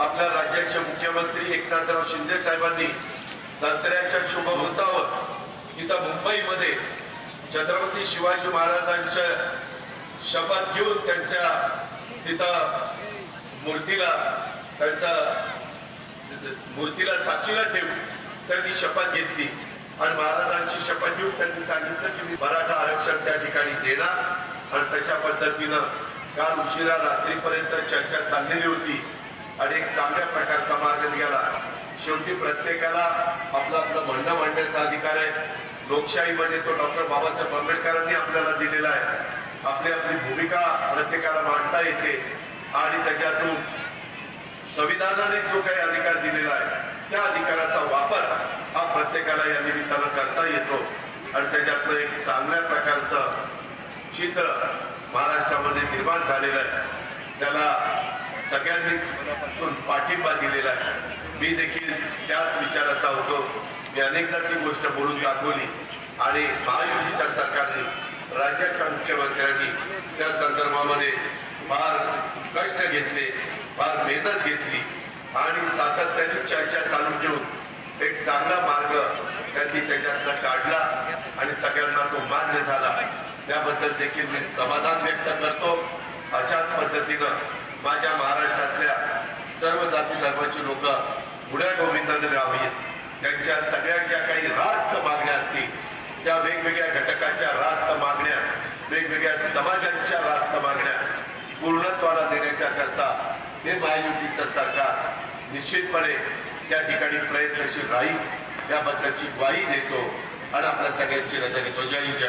आपल्या राज्याचे मुख्यमंत्री एकनाथराव शिंदे साहेबांनी दसऱ्याच्या शुभमुहूर्तावर इथं मुंबईमध्ये छत्रपती शिवाजी महाराजांच्या शपथ घेऊन त्यांच्या तिथं मूर्तीला त्यांचा मूर्तीला साक्षीला ठेवून त्यांनी शपथ घेतली. आणि महाराजांची शपथ घेऊन त्यांनी सांगितलं की मी मराठा आरक्षण त्या ठिकाणी देणार. आणि तशा पद्धतीनं काल उशिरा रात्रीपर्यंत चर्चा चाललेली होती. आणि एक चांगल्या प्रकारचा मार्ग निघाला. शेवटी प्रत्येकाला आपलं आपलं म्हणणं मांडण्याचा अधिकार आहे. लोकशाहीमध्ये तो डॉक्टर बाबासाहेब आंबेडकरांनी आपल्याला दिलेला आहे. आपली आपली भूमिका प्रत्येकाला मांडता येते. आणि त्याच्यातून संविधानाने जो काही अधिकार दिलेला आहे त्या अधिकाराचा वापर हा प्रत्येकाला या निमित्तानं करता येतो. आणि त्याच्यातलं एक चांगल्या प्रकारचं चित्र महाराष्ट्रामध्ये निर्माण झालेलं आहे. त्याला सगळ्यांनी मनापासून पाठिंबा दिलेला आहे. मी देखील त्याच विचाराचा होतो. मी अनेकदा ती गोष्ट बोलून दाखवली. आणि महायुतीच्या सरकारने राज्याच्या मुख्यमंत्र्यांनी त्या संदर्भामध्ये फार कष्ट घेतले फार मेहनत घेतली. आणि सातत्याने चर्चा चालू ठेवून एक चांगला मार्ग त्यांनी त्याच्यातनं काढला आणि सगळ्यांना तो मान्य झाला. त्याबद्दल देखील मी समाधान व्यक्त करतो. अशाच पद्धतीनं माझ्या महाराष्ट्रातल्या सर्व जाती धर्माची लोक पुढ्या गोविंदाने राहावीत. त्यांच्या सगळ्यांच्या काही रास्त मागण्या असतील त्या वेगवेगळ्या घटकाच्या रास्त मागण्या वेगवेगळ्या समाजांच्या रास्त मागण्या पूर्णत्वाला देण्याच्या करता हे महायुतीचं सरकार निश्चितपणे त्या ठिकाणी प्रयत्नशील राहील. त्याबद्दलची ग्वाही देतो आणि आपल्या सगळ्यांची रजा घेतो जय जय